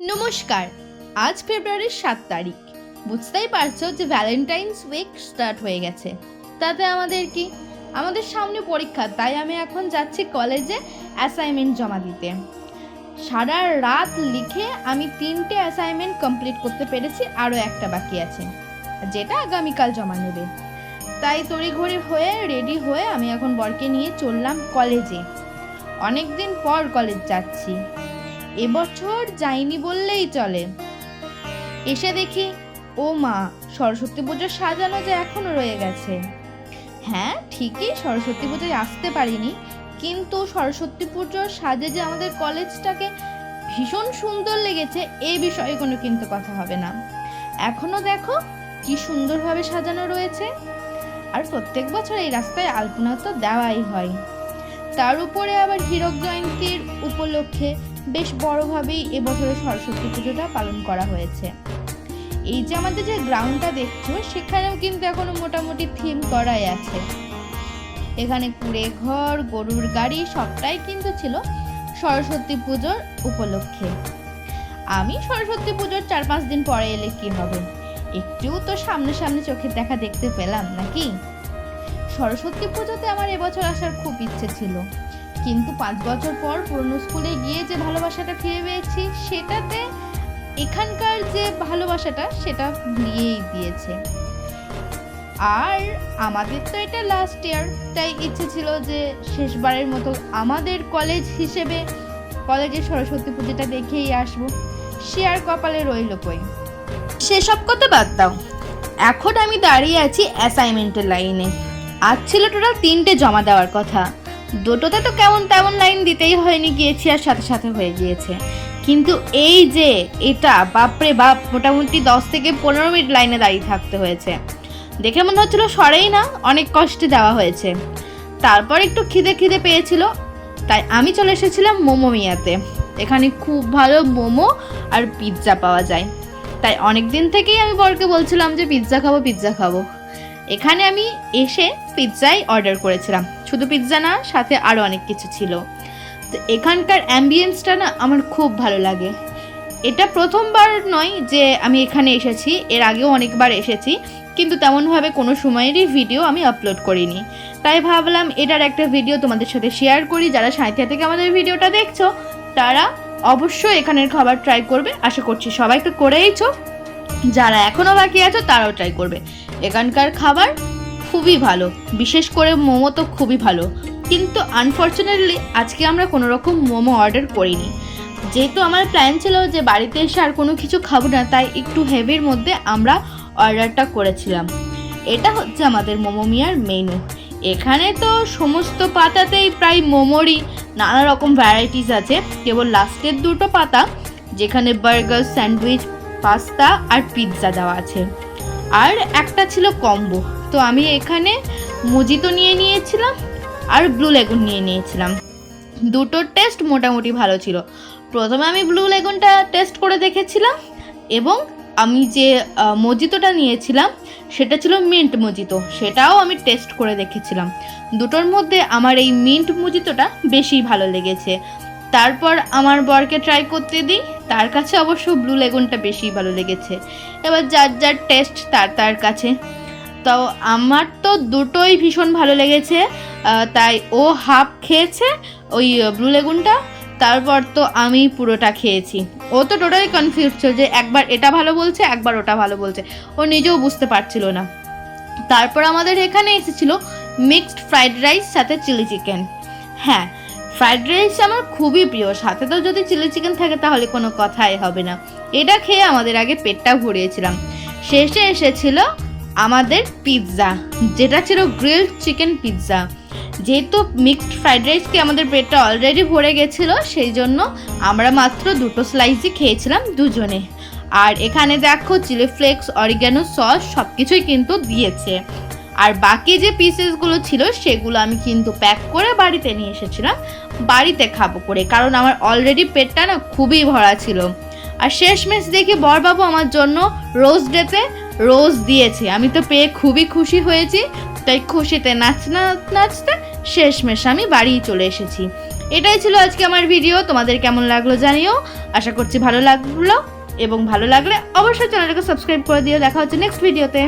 নমস্কার, আজ ফেব্রুয়ারির সাত তারিখ। বুঝতেই পারছ যে ভ্যালেন্টাইন্স উইক স্টার্ট হয়ে গেছে। তাতে আমাদের কি? আমাদের সামনে পরীক্ষা, তাই আমি এখন যাচ্ছি কলেজে অ্যাসাইনমেন্ট জমা দিতে। সারা রাত লিখে আমি তিনটে অ্যাসাইনমেন্ট কমপ্লিট করতে পেরেছি, আরও একটা বাকি আছে। যেটা আগামীকাল জমা নেবে। তাই তড়িঘড়ি হয়ে রেডি হয়ে আমি এখন বরকে নিয়ে চললাম কলেজে অনেক দিন পর কলেজ যাচ্ছি। এবছর যাইনি বললেই চলে। এসে দেখি, ও মা, সরস্বতী পুজোর সাজানো যে এখনও রয়ে গেছে। হ্যাঁ ঠিকই সরস্বতী পুজোয় আসতে পারিনি, কিন্তু সরস্বতী পুজোর সাজে যে আমাদের কলেজটাকে ভীষণ সুন্দর লেগেছে এই বিষয়ে কোনো কিন্তু কথা হবে না। এখনও দেখো কি সুন্দরভাবে সাজানো রয়েছে। আর প্রত্যেক বছর এই রাস্তায় আলপনা তো দেওয়াই হয়। তার উপরে আবার হীরক জয়ন্তীর উপলক্ষে বেশ বড়ভাবেই এবছরে সরস্বতী পুজোটা পালন করা হয়েছে। এই যে আমাদের যে গ্রাউন্ডটা দেখছ সেখানেও কিন্তু এখনও মোটামুটি থিম করাই আছে। এখানে কুড়ে ঘর, গরুর গাড়ি, সবটাই কিন্তু ছিল সরস্বতী পুজোর উপলক্ষে। আমি সরস্বতী পুজোর চার পাঁচ দিন পরে এলে কি হবে? একটুও তো সামনে সামনে চোখের দেখা দেখতে পেলাম, নাকি? সরস্বতী পুজোতে আমার এবছর আসার খুব ইচ্ছে ছিল। কিন্তু পাঁচ বছর পর পুরনো স্কুলে গিয়ে যে ভালোবাসাটা ফিরে পেয়েছি, সেটাতে এখানকার যে ভালোবাসাটা, সেটা ভুলিয়েই দিয়েছে। আর আমাদের তো এটা লাস্ট ইয়ার তাই ইচ্ছে ছিল যে শেষবারের মতো আমাদের কলেজ হিসেবে কলেজের সরস্বতী পুজোটা দেখেই আসব। সে আর কপালে রইল কই? সেসব কথা বাদ দাও। এখন আমি দাঁড়িয়ে আছি অ্যাসাইনমেন্টের লাইনে আজ ছিল টোটাল তিনটে জমা দেওয়ার কথা। দুটোতে তো কেমন তেমন লাইন দিতেই হয়নি, গিয়েছি আর সাথে সাথে হয়ে গিয়েছে। কিন্তু এই যে এটা, বাপরে বাপ, মোটামুটি দশ থেকে পনেরো মিনিট লাইনে দাঁড়িয়ে থাকতে হয়েছে। দেখে মনে হচ্ছিল সরেই না, অনেক কষ্টে দেওয়া হয়েছে। তারপর একটু খিদে খিদে পেয়েছিল, তাই আমি চলে এসেছিলাম মোমো মিয়াতে। এখানে খুব ভালো মোমো আর পিৎজা পাওয়া যায়। তাই অনেক দিন থেকেই আমি বরকে বলছিলাম যে, পিৎজা খাব পিৎজা খাব। এখানে আমি এসে পিৎজাই অর্ডার করেছিলাম। শুধু পিৎজা না, সাথে আরও অনেক কিছু ছিল। তো এখানকার অ্যাম্বিয়েন্সটা না আমার খুব ভালো লাগে। এটা প্রথমবার নয় যে আমি এখানে এসেছি, এর আগেও অনেকবার এসেছি, কিন্তু তেমনভাবে কোনো সময়েরই ভিডিও আমি আপলোড করিনি। তাই ভাবলাম এটার একটা ভিডিও তোমাদের সাথে শেয়ার করি, যারা সাঁথিয়া থেকে আমাদের ভিডিওটা দেখছ, তারা অবশ্যই এখানের খাবার ট্রাই করবে। আশা করছি সবাই তো করেইছো। যারা এখনও বাকি আছো, তারাও ট্রাই করবে। এখানকার খাবার খুবই ভালো। বিশেষ করে মোমো তো খুবই ভালো। কিন্তু আনফর্চুনেটলি আজকে আমরা কোনো রকম মোমো অর্ডার করিনি। যেহেতু আমার প্ল্যান ছিল যে বাড়িতে এসে আর কোনো কিছু খাব না, তাই একটু হেভির মধ্যে আমরা অর্ডারটা করেছিলাম। এটা হচ্ছে আমাদের মোমো মিয়ার মেনু এখানে তো সমস্ত পাতাতেই প্রায় মোমোরই নানা রকম ভ্যারাইটিস আছে। কেবল লাস্টের দুটো পাতা, যেখানে বার্গার স্যান্ডউইচ পাস্তা আর পিৎজা দেওয়া আছে। আর একটা ছিল কম্বো। তো আমি এখানে মুজিতো নিয়ে নিয়েছিলাম আর ব্লু লেগুন নিয়ে নিয়েছিলাম। দুটোর টেস্ট মোটামুটি ভালো ছিল। প্রথমে আমি ব্লু লেগুনটা টেস্ট করে দেখেছিলাম এবং আমি যে মজিতোটা নিয়েছিলাম, সেটা ছিল মিন্ট মজিতো। সেটাও আমি টেস্ট করে দেখেছিলাম। দুটোর মধ্যে আমার এই মিন্ট মজিতোটা বেশি ভালো লেগেছে। তারপর আমার বরকে ট্রাই করতে দিই। তার কাছে অবশ্য ব্লু লেগুনটা বেশি ভালো লেগেছে। এবার যার যার টেস্ট, তার তার কাছে। তো আমার তো দুটোই ভীষণ ভালো লেগেছে তাই ও হাফ খেয়েছে ওই ব্লু লেগুনটা, তারপর তো আমি পুরোটা খেয়েছি। ও তো টোটালি কনফিউজ ছিল যে একবার এটা ভালো বলছে, একবার ওটা ভালো বলছে। ও নিজেও বুঝতে পারছিল না। তারপর আমাদের এখানে এসেছিল মিক্সড ফ্রাইড রাইস সাথে চিলি চিকেন হ্যাঁ ফ্রাইড রাইস আমার খুবই প্রিয়। সাথে তো যদি চিলি চিকেন থাকে তাহলে কোনো কথাই হবে না। এটা খেয়ে আমাদের আগে পেটটা ভরিয়েছিলাম। শেষে এসেছিল আমাদের পিৎজা, যেটা ছিল গ্রিলড চিকেন পিৎজা। যেহেতু মিক্সড ফ্রাইড রাইসকে আমাদের পেটটা অলরেডি ভরে গেছিল, সেই জন্য আমরা মাত্র দুটো স্লাইসই খেয়েছিলাম দুজনে। আর এখানে দেখো চিলি ফ্লেক্স অরিগ্যানো সস সব কিছুই কিন্তু দিয়েছে। আর বাকি যে পিসেসগুলো ছিল, সেগুলো আমি কিন্তু প্যাক করে বাড়িতে নিয়ে এসেছিলাম। বাড়িতে খাব করে, কারণ আমার অলরেডি পেটটা না খুবই ভরা ছিল। আর শেষমেশ দেখি বরবাবু আমার জন্য রোজ ডেতে রোজ দিয়েছে। আমি তো পেয়ে খুবই খুশি হয়েছি, তাই খুশিতে নাচ নাচতে শেষমেশ আমি বাড়ি চলে এসেছি। এটাই ছিল আজকে আমার ভিডিও তোমাদের কেমন লাগল জানিও। আশা করছি ভালো লাগল, এবং ভালো লাগলে অবশ্যই চ্যানেলটাকে সাবস্ক্রাইব করে দিও। দেখা হচ্ছে নেক্সট ভিডিওতে